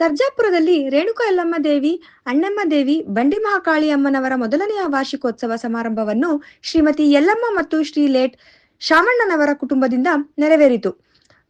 ಸರ್ಜಾಪುರದಲ್ಲಿ ರೇಣುಕಾ ಯಲ್ಲಮ್ಮ ದೇವಿ, ಅಣ್ಣಮ್ಮ ದೇವಿ, ಬಂಡಿ ಮಹಾಕಾಳಿ ಅಮ್ಮನವರ ಮೊದಲನೆಯ ವಾರ್ಷಿಕೋತ್ಸವ ಸಮಾರಂಭವನ್ನು ಶ್ರೀಮತಿ ಯಲ್ಲಮ್ಮ ಮತ್ತು ಶ್ರೀ ಲೇಟ್ ಶಾಮಣ್ಣನವರ ಕುಟುಂಬದಿಂದ ನೆರವೇರಿತು.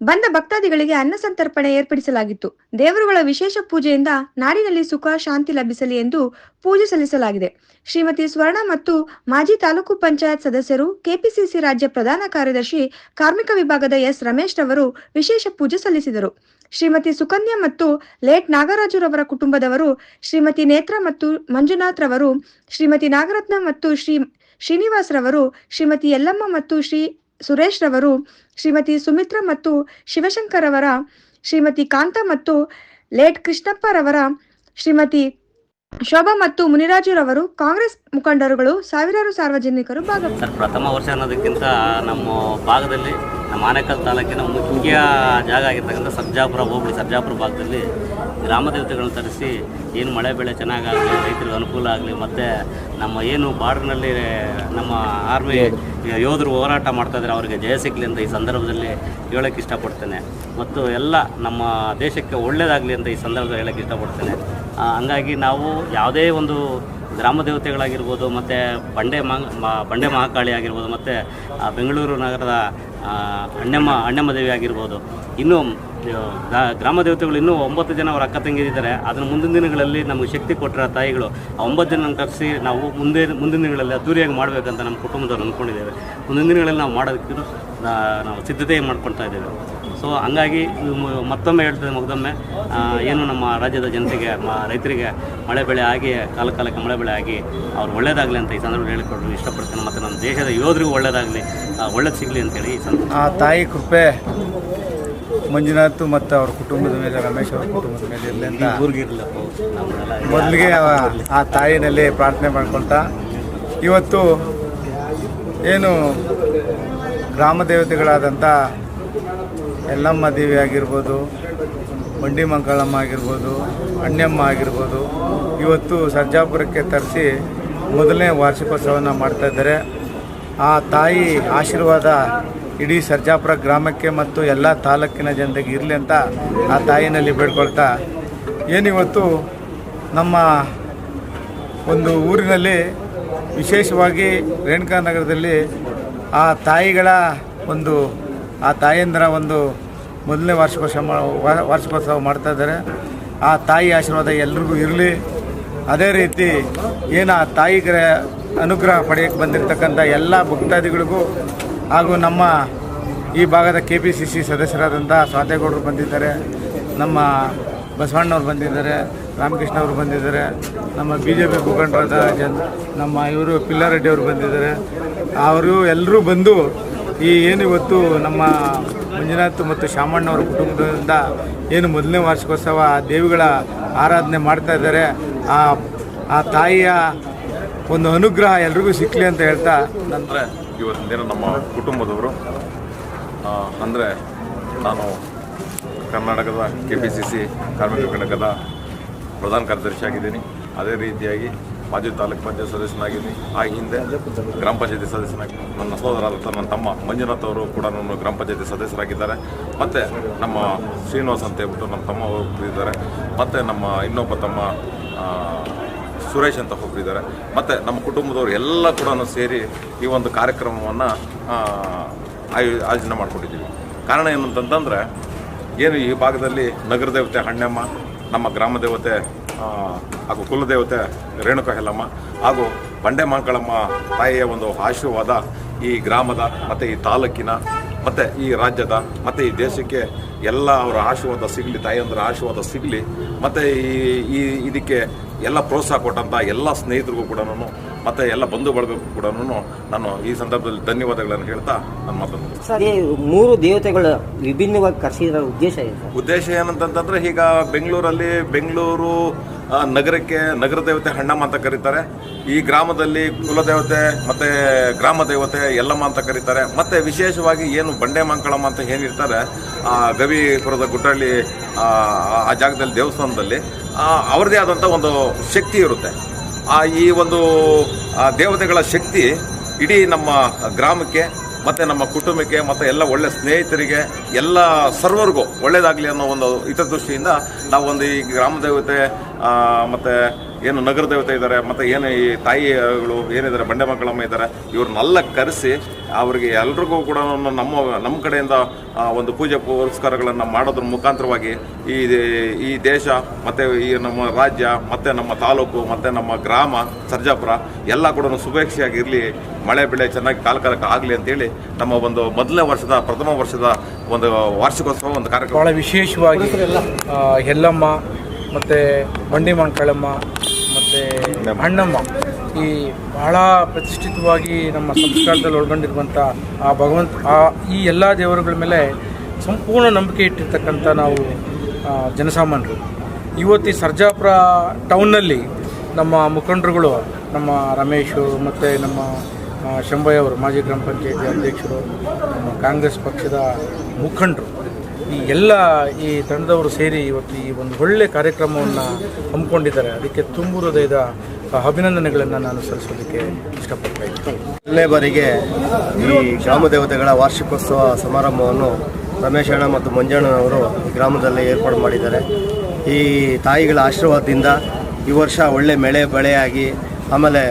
ಬಂದ ಭಕ್ತಾದಿಗಳಿಗೆ ಅನ್ನ ಸಂತರ್ಪಣೆ ಏರ್ಪಡಿಸಲಾಗಿತ್ತು. ದೇವರುಗಳ ವಿಶೇಷ ಪೂಜೆಯಿಂದ ನಾಡಿನಲ್ಲಿ ಸುಖ, ಶಾಂತಿ ಲಭಿಸಲಿ ಎಂದು ಪೂಜೆ ಸಲ್ಲಿಸಲಾಗಿದೆ. ಶ್ರೀಮತಿ ಸ್ವರ್ಣ ಮತ್ತು ಮಾಜಿ ತಾಲೂಕು ಪಂಚಾಯತ್ ಸದಸ್ಯರು ಕೆಪಿಸಿಸಿ ರಾಜ್ಯ ಪ್ರಧಾನ ಕಾರ್ಯದರ್ಶಿ, ಕಾರ್ಮಿಕ ವಿಭಾಗದ ಎಸ್. ರಮೇಶ್ ರವರು ವಿಶೇಷ ಪೂಜೆ ಸಲ್ಲಿಸಿದರು. ಶ್ರೀಮತಿ ಸುಕನ್ಯಾ ಮತ್ತು ಲೇಟ್ ನಾಗರಾಜುರವರ ಕುಟುಂಬದವರು ಶ್ರೀಮತಿ ನೇತ್ರ ಮತ್ತು ಮಂಜುನಾಥ್ ರವರು, ಶ್ರೀಮತಿ ನಾಗರತ್ನ ಮತ್ತು ಶ್ರೀ ಶ್ರೀನಿವಾಸ್ ರವರು, ಶ್ರೀಮತಿ ಯಲ್ಲಮ್ಮ ಮತ್ತು ಶ್ರೀ ಸುರೇಶ್ ರವರು ಶ್ರೀಮತಿ ಸುಮಿತ್ರ ಮತ್ತು ಶಿವಶಂಕರ್ ಅವರ ಶ್ರೀಮತಿ ಕಾಂತ ಮತ್ತು ಲೇಟ್ ಕೃಷ್ಣಪ್ಪ ರವರ ಶ್ರೀಮತಿ ಶೋಭಾ ಮತ್ತು ಮುನಿರಾಜುರವರು ಕಾಂಗ್ರೆಸ್ ಮುಖಂಡರುಗಳು ಸಾವಿರಾರು ಸಾರ್ವಜನಿಕರು ಭಾಗವಹಿಸಿದರು ಸರ್ ಪ್ರಥಮ ವರ್ಷ ಅನ್ನೋದಕ್ಕಿಂತ ನಮ್ಮ ಭಾಗದಲ್ಲಿ ನಮ್ಮ ಆನೇಕಲ್ ತಾಲೂಕಿನ ಮುಖ್ಯ ಜಾಗ ಆಗಿರ್ತಕ್ಕಂಥ ಸರ್ಜಾಪುರ ಹೋಬಳಿ ಸರ್ಜಾಪುರ ಭಾಗದಲ್ಲಿ ಗ್ರಾಮ ದೇವತೆಗಳನ್ನು ತರಿಸಿ ಏನು ಮಳೆ ಬೆಳೆ ಚೆನ್ನಾಗಾಗಲಿ ರೈತರಿಗೆ ಅನುಕೂಲ ಆಗಲಿ ಮತ್ತು ನಮ್ಮ ಏನು ಬಾರ್ಡ್ರ್ನಲ್ಲಿ ನಮ್ಮ ಆರ್ಮಿ ಯೋಧರು ಹೋರಾಟ ಮಾಡ್ತಾ ಇದ್ದಾರೆ ಅವರಿಗೆ ಜಯ ಸಿಗಲಿ ಅಂತ ಈ ಸಂದರ್ಭದಲ್ಲಿ ಹೇಳೋಕ್ಕೆ ಇಷ್ಟಪಡ್ತೇನೆ. ಮತ್ತು ಎಲ್ಲ ನಮ್ಮ ದೇಶಕ್ಕೆ ಒಳ್ಳೆಯದಾಗಲಿ ಅಂತ ಈ ಸಂದರ್ಭದಲ್ಲಿ ಹೇಳೋಕ್ಕೆ ಇಷ್ಟಪಡ್ತೇನೆ. ಹಂಗಾಗಿ ನಾವು ಯಾವುದೇ ಒಂದು ಗ್ರಾಮ ದೇವತೆಗಳಾಗಿರ್ಬೋದು, ಮತ್ತು ಬಂಡೆ ಮಾ ಬಂಡೆ ಮಹಾಕಾಳಿ ಆಗಿರ್ಬೋದು, ಮತ್ತು ಬೆಂಗಳೂರು ನಗರದ ಅಣ್ಣಮ್ಮ ಅಣ್ಣಮ್ಮ ದೇವಿ ಆಗಿರ್ಬೋದು. ಇನ್ನೂ ಗ್ರಾಮ ದೇವತೆಗಳು ಇನ್ನೂ ಒಂಬತ್ತು ಜನ ಅವರ ಅಕ್ಕ ತಂಗಿದ್ದಾರೆ ಅದನ್ನು ಮುಂದಿನ ದಿನಗಳಲ್ಲಿ ನಮಗೆ ಶಕ್ತಿ ಕೊಟ್ಟಿರೋ ತಾಯಿಗಳು, ಆ ಒಂಬತ್ತು ಜನ ಕರೆಸಿ ನಾವು ಮುಂದೆ, ಮುಂದಿನ ದಿನಗಳಲ್ಲಿ ಅದ್ದೂರಿಯಾಗಿ ಮಾಡಬೇಕಂತ ನಮ್ಮ ಕುಟುಂಬದವ್ರು ಅಂದ್ಕೊಂಡಿದ್ದೇವೆ. ಮುಂದಿನ ದಿನಗಳಲ್ಲಿ ನಾವು ಮಾಡೋದಕ್ಕೂ ನಾವು ಸಿದ್ಧತೆ ಮಾಡ್ಕೊಳ್ತಾ ಇದ್ದೇವೆ. ಸೊ ಹಂಗಾಗಿ ಮತ್ತೊಮ್ಮೆ ಹೇಳ್ತದೆ ಮಗದೊಮ್ಮೆ ಏನು ನಮ್ಮ ರಾಜ್ಯದ ಜನತೆಗೆ ರೈತರಿಗೆ ಮಳೆ ಬೆಳೆ ಆಗಿ ಕಾಲ ಕಾಲಕ್ಕೆ ಮಳೆ ಬೆಳೆ ಆಗಿ ಅವ್ರು ಒಳ್ಳೇದಾಗಲಿ ಅಂತ ಈ ಸಂದರ್ಭದಲ್ಲಿ ಹೇಳಿಕೊಡಲು ಇಷ್ಟಪಡ್ತೇನೆ. ಮತ್ತು ನಮ್ಮ ದೇಶದ ಯೋಧರಿಗೂ ಒಳ್ಳೇದಾಗಲಿ ಒಳ್ಳೇದು ಸಿಗಲಿ ಅಂತೇಳಿ ಈ ಸಂದರ್ಭ. ಆ ತಾಯಿ ಕೃಪೆ ಮಂಜುನಾಥ್ ಮತ್ತು ಅವ್ರ ಕುಟುಂಬದ ಮೇಲೆ ರಮೇಶ್ ಅವ್ರ ಕುಟುಂಬದ ಮೇಲೆ ಇರಲಿ ಅಂತ ಮೊದಲಿಗೆ ಆ ತಾಯಿನಲ್ಲಿ ಪ್ರಾರ್ಥನೆ ಮಾಡ್ಕೊಳ್ತಾ ಇವತ್ತು ಏನು ಗ್ರಾಮ ದೇವತೆಗಳಾದಂಥ ಯಲ್ಲಮ್ಮ ದೇವಿ ಆಗಿರ್ಬೋದು, ಬಂಡಿ ಮಂಗಳಮ್ಮ ಆಗಿರ್ಬೋದು, ಅಣ್ಣಮ್ಮ ಆಗಿರ್ಬೋದು, ಇವತ್ತು ಸರ್ಜಾಪುರಕ್ಕೆ ತರಿಸಿ ಮೊದಲನೇ ವಾರ್ಷಿಕೋತ್ಸವನ ಮಾಡ್ತಾ ಇದ್ದಾರೆ. ಆ ತಾಯಿ ಆಶೀರ್ವಾದ ಇಡೀ ಸರ್ಜಾಪುರ ಗ್ರಾಮಕ್ಕೆ ಮತ್ತು ಎಲ್ಲ ತಾಲೂಕಿನ ಜನತೆಗೆ ಇರಲಿ ಅಂತ ಆ ತಾಯಿನಲ್ಲಿ ಬೇಡ್ಕೊಳ್ತಾ ಏನಿವತ್ತು ನಮ್ಮ ಒಂದು ಊರಿನಲ್ಲಿ ವಿಶೇಷವಾಗಿ ರೇಣುಕಾ ನಗರದಲ್ಲಿ ಆ ತಾಯಿಗಳ ಒಂದು ಆ ತಾಯಂದಿರ ಒಂದು ಮೊದಲನೇ ವಾರ್ಷಿಕೋತ್ಸವ ವಾರ್ಷಿಕೋತ್ಸವ ಮಾಡ್ತಾ ಇದ್ದಾರೆ. ಆ ತಾಯಿ ಆಶೀರ್ವಾದ ಎಲ್ರಿಗೂ ಇರಲಿ. ಅದೇ ರೀತಿ ಏನು ಆ ತಾಯಿಗೆ ಅನುಗ್ರಹ ಪಡೆಯಕ್ಕೆ ಬಂದಿರತಕ್ಕಂಥ ಎಲ್ಲ ಭಕ್ತಾದಿಗಳಿಗೂ ಹಾಗೂ ನಮ್ಮ ಈ ಭಾಗದ ಕೆ ಪಿ ಸಿ ಸಿ ಸದಸ್ಯರಾದಂಥ ಸ್ವಾತೇಗೌಡರು ಬಂದಿದ್ದಾರೆ, ನಮ್ಮ ಬಸವಣ್ಣವ್ರು ಬಂದಿದ್ದಾರೆ ರಾಮಕೃಷ್ಣ ಅವರು ಬಂದಿದ್ದಾರೆ, ನಮ್ಮ ಬಿ ಜೆ ಪಿ ಮುಖಂಡರಾದ ಜನ, ನಮ್ಮ ಇವರು ಪಿಲ್ಲಾರೆಡ್ಡಿ ಅವರು ಬಂದಿದ್ದಾರೆ ಅವರು ಎಲ್ಲರೂ ಬಂದು ಈ ಏನು ಇವತ್ತು ನಮ್ಮ ಮಂಜುನಾಥ್ ಮತ್ತು ಶಾಮಣ್ಣವರ ಕುಟುಂಬದಿಂದ ಏನು ಮೊದಲನೇ ವಾರ್ಷಿಕೋತ್ಸವ ಆ ದೇವಿಗಳ ಆರಾಧನೆ ಮಾಡ್ತಾ ಇದ್ದಾರೆ, ಆ ಆ ತಾಯಿಯ ಒಂದು ಅನುಗ್ರಹ ಎಲ್ರಿಗೂ ಸಿಕ್ಕಲಿ ಅಂತ ಹೇಳ್ತಾ ನಂತರ ಇವತ್ತಿನ ದಿನ ನಮ್ಮ ಕುಟುಂಬದವರು ಅಂದರೆ ನಾನು ಕರ್ನಾಟಕದ ಕೆ ಪಿ ಸಿ ಸಿ ಕಾರ್ಮಿಕ ಘಟಕದ ಪ್ರಧಾನ ಕಾರ್ಯದರ್ಶಿ ಆಗಿದ್ದೀನಿ ಅದೇ ರೀತಿಯಾಗಿ ಮಾಜಿ ತಾಲೂಕು ಪಂಚಾಯತ್ ಸದಸ್ಯನಾಗಿದ್ದೀನಿ. ಆ ಹಿಂದೆ ಗ್ರಾಮ ಪಂಚಾಯತಿ ಸದಸ್ಯನಾಗಿ ನನ್ನ ಸಹೋದರಾದಂಥ ನನ್ನ ತಮ್ಮ ಮಂಜುನಾಥ್ ಅವರು ಕೂಡ ನನ್ನ ಗ್ರಾಮ ಪಂಚಾಯತಿ ಸದಸ್ಯರಾಗಿದ್ದಾರೆ. ಮತ್ತು ನಮ್ಮ ಶ್ರೀನಿವಾಸ್ ಅಂತ ಹೇಳ್ಬಿಟ್ಟು ನಮ್ಮ ತಮ್ಮ ಹೋಗ್ತಿದ್ದಾರೆ ಮತ್ತು ನಮ್ಮ ಇನ್ನೊಬ್ಬ ತಮ್ಮ ಸುರೇಶ್ ಅಂತ ಒಬ್ಬರಿದ್ದಾರೆ ಮತ್ತು ನಮ್ಮ ಕುಟುಂಬದವರು ಎಲ್ಲ ಕೂಡ ಸೇರಿ ಈ ಒಂದು ಕಾರ್ಯಕ್ರಮವನ್ನು ಆಯೋ, ಆಯೋಜನೆ ಮಾಡ್ಕೊಂಡಿದ್ದೀವಿ. ಕಾರಣ ಏನು ಅಂತಂತಂದರೆ ಏನು ಈ ಭಾಗದಲ್ಲಿ ನಗರ ದೇವತೆ ಹಣ್ಣಮ್ಮ ನಮ್ಮ ಗ್ರಾಮ ದೇವತೆ ಹಾಗೂ ಕುಲದೇವತೆ ರೇಣುಕಾ ಹೆಲ್ಲಮ್ಮ ಹಾಗೂ ಬಂಡೆ ಮಾಂಕಳಮ್ಮ ತಾಯಿಯ ಒಂದು ಆಶೀರ್ವಾದ ಈ ಗ್ರಾಮದ ಮತ್ತು ಈ ತಾಲೂಕಿನ ಮತ್ತು ಈ ರಾಜ್ಯದ ಮತ್ತು ಈ ದೇಶಕ್ಕೆ ಎಲ್ಲ ಅವರ ಆಶೀರ್ವಾದ ಸಿಗಲಿ ತಾಯಿಯಂದ್ರ ಆಶೀರ್ವಾದ ಸಿಗಲಿ ಮತ್ತು ಈ ಈ ಇದಕ್ಕೆ ಎಲ್ಲ ಪ್ರೋತ್ಸಾಹ ಕೊಟ್ಟಂಥ ಎಲ್ಲ ಸ್ನೇಹಿತರಿಗೂ ಕೂಡ ಮತ್ತು ಎಲ್ಲ ಬಂಧು ಬಳಗಕ್ಕೂ ಕೂಡ ನಾನು ಈ ಸಂದರ್ಭದಲ್ಲಿ ಧನ್ಯವಾದಗಳನ್ನು ಹೇಳ್ತಾ ನನ್ನ ಮಾತನ್ನು ಮುಗಿಸ್ತೇನೆ. ಅದೇ ಮೂರು ದೇವತೆಗಳ ವಿಭಿನ್ನವಾಗಿ ಕರೆಸಿದ ಉದ್ದೇಶ ಉದ್ದೇಶ ಏನಂತಂತಂದ್ರೆ ಈಗ ಬೆಂಗಳೂರಲ್ಲಿ ಬೆಂಗಳೂರು ನಗರಕ್ಕೆ ನಗರ ದೇವತೆ ಹಣ್ಣಮ್ಮ ಅಂತ ಕರೀತಾರೆ. ಈ ಗ್ರಾಮದಲ್ಲಿ ಕುಲದೇವತೆ ಮತ್ತು ಗ್ರಾಮ ದೇವತೆ ಯಲ್ಲಮ್ಮ ಅಂತ ಕರೀತಾರೆ. ಮತ್ತು ವಿಶೇಷವಾಗಿ ಏನು ಬಂಡೆ ಮಂಕಳಮ್ಮ ಅಂತ ಏನಿರ್ತಾರೆ ಆ ಗವಿಪುರದ ಗುಡ್ಡಳ್ಳಿ ಆ ಜಾಗದಲ್ಲಿ ದೇವಸ್ಥಾನದಲ್ಲಿ ಆ, ಅವ್ರದ್ದೇ ಆದಂಥ ಒಂದು ಶಕ್ತಿ ಇರುತ್ತೆ. ಆ ಈ ಒಂದು ದೇವತೆಗಳ ಶಕ್ತಿ ಇಡೀ ನಮ್ಮ ಗ್ರಾಮಕ್ಕೆ ಮತ್ತು ನಮ್ಮ ಕುಟುಂಬಕ್ಕೆ, ಮತ್ತು ಎಲ್ಲ ಒಳ್ಳೆ ಸ್ನೇಹಿತರಿಗೆ, ಎಲ್ಲ ಸರ್ವರ್ಗೂ ಒಳ್ಳೆಯದಾಗಲಿ ಅನ್ನೋ ಒಂದು ಹಿತದೃಷ್ಟಿಯಿಂದ ನಾವು ಒಂದು ಈ ಗ್ರಾಮ ದೇವತೆ ಮತ್ತೆ ಏನು ನಗರ ದೇವತೆ ಇದ್ದಾರೆ, ಮತ್ತು ಏನು ಈ ತಾಯಿಗಳು ಏನಿದ್ದಾರೆ ಬಂಡೆ ಮಕ್ಕಳಮ್ಮ ಇದ್ದಾರೆ ಇವ್ರನ್ನೆಲ್ಲ ಕರೆಸಿ ಅವರಿಗೆ ಎಲ್ರಿಗೂ ಕೂಡ ನಮ್ಮ ನಮ್ಮ ಕಡೆಯಿಂದ ಒಂದು ಪೂಜೆ ಪುರಸ್ಕಾರಗಳನ್ನು ಮಾಡೋದ್ರ ಮುಖಾಂತರವಾಗಿ ಈ ಈ ದೇಶ, ಮತ್ತು ಈ ನಮ್ಮ ರಾಜ್ಯ, ಮತ್ತು ನಮ್ಮ ತಾಲೂಕು, ಮತ್ತು ನಮ್ಮ ಗ್ರಾಮ, ಸರ್ಜಾಪುರ, ಎಲ್ಲ ಕೂಡ ಸುಭೇಕ್ಷೆಯಾಗಿರಲಿ ಮಳೆ ಬೆಳೆ ಚೆನ್ನಾಗಿ ಕಾಲ ಕಾಲಕ್ಕೆ ಆಗಲಿ ಅಂತೇಳಿ ನಮ್ಮ ಒಂದು ಮೊದಲನೇ ವರ್ಷದ, ಪ್ರಥಮ ವರ್ಷದ ಒಂದು ವಾರ್ಷಿಕೋತ್ಸವ ಒಂದು ಕಾರ್ಯಕ್ರಮ. ಭಾಳ ವಿಶೇಷವಾಗಿ ಎಲ್ಲಮ್ಮ ಮತ್ತು ಬಂಡಿ ಮಂಕಳಮ್ಮ ಮತ್ತು ಅಣ್ಣಮ್ಮ ಈ ಬಹಳ ಪ್ರತಿಷ್ಠಿತವಾಗಿ ನಮ್ಮ ಸಂಸ್ಕಾರದಲ್ಲಿ ಒಳಗೊಂಡಿರುವಂಥ ಆ ಭಗವಂತ, ಆ ಈ ಎಲ್ಲ ದೇವರುಗಳ ಮೇಲೆ ಸಂಪೂರ್ಣ ನಂಬಿಕೆ ಇಟ್ಟಿರ್ತಕ್ಕಂಥ ನಾವು ಜನಸಾಮಾನ್ಯರು. ಇವತ್ತು ಈ ಸರ್ಜಾಪುರ ಟೌನ್ನಲ್ಲಿ ನಮ್ಮ ಮುಖಂಡರುಗಳು, ನಮ್ಮ ರಮೇಶ್ ಮತ್ತು ನಮ್ಮ ಶಂಭಯ್ಯ ಅವರು, ಮಾಜಿ ಗ್ರಾಮ ಪಂಚಾಯತಿ ಅಧ್ಯಕ್ಷರು, ನಮ್ಮ ಕಾಂಗ್ರೆಸ್ ಪಕ್ಷದ ಮುಖಂಡರು ಈ ಎಲ್ಲ ಈ ತಂಡದವರು ಸೇರಿ ಇವತ್ತು ಈ ಒಂದು ಒಳ್ಳೆ ಕಾರ್ಯಕ್ರಮವನ್ನು ಹಮ್ಮಿಕೊಂಡಿದ್ದಾರೆ. ಅದಕ್ಕೆ ತುಂಬು ಹೃದಯದ ಅಭಿನಂದನೆಗಳನ್ನು ನಾನು ಸಲ್ಲಿಸೋದಕ್ಕೆ ಇಷ್ಟಪಡ್ತಾ ಇದ್ದೀನಿ. ಬಾರಿಗೆ ಈ ಗ್ರಾಮ ದೇವತೆಗಳ ವಾರ್ಷಿಕೋತ್ಸವ ಸಮಾರಂಭವನ್ನು ರಮೇಶ್ ಅಣ್ಣ ಮತ್ತು ಮಂಜಣ್ಣನವರು ಗ್ರಾಮದಲ್ಲಿ ಏರ್ಪಾಡು ಮಾಡಿದ್ದಾರೆ. ಈ ತಾಯಿಗಳ ಆಶೀರ್ವಾದದಿಂದ ಈ ವರ್ಷ ಒಳ್ಳೆ ಮಳೆ ಬೆಳೆಯಾಗಿ ಆಮೇಲೆ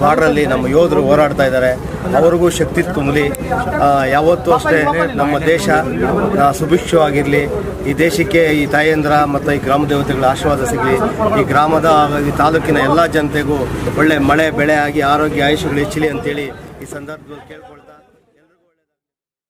ಬಾರ್ಡ್ರಲ್ಲಿ ನಮ್ಮ ಯೋಧರು ಹೋರಾಡ್ತಾ ಇದ್ದಾರೆ. ಅವ್ರಿಗೂ ಶಕ್ತಿ ತುಂಬಲಿ. ಯಾವತ್ತೂ ಅಷ್ಟೇ ನಮ್ಮ ದೇಶ ಸುಭಿಕ್ಷವಾಗಿರಲಿ. ಈ ದೇಶಕ್ಕೆ ಈ ತಾಯೇಂದ್ರ ಮತ್ತು ಈ ಗ್ರಾಮ ದೇವತೆಗಳ ಆಶೀರ್ವಾದ ಸಿಗಲಿ. ಈ ಗ್ರಾಮದ, ಈ ತಾಲೂಕಿನ ಎಲ್ಲ ಜನತೆಗೂ ಒಳ್ಳೆ ಮಳೆ, ಬೆಳೆ ಆಗಿ ಆರೋಗ್ಯ, ಆಯುಷ್ಯಗಳು ಹೆಚ್ಚಲಿ ಅಂತೇಳಿ ಈ ಸಂದರ್ಭದಲ್ಲಿ ಕೇಳ್ಕೊಂಡು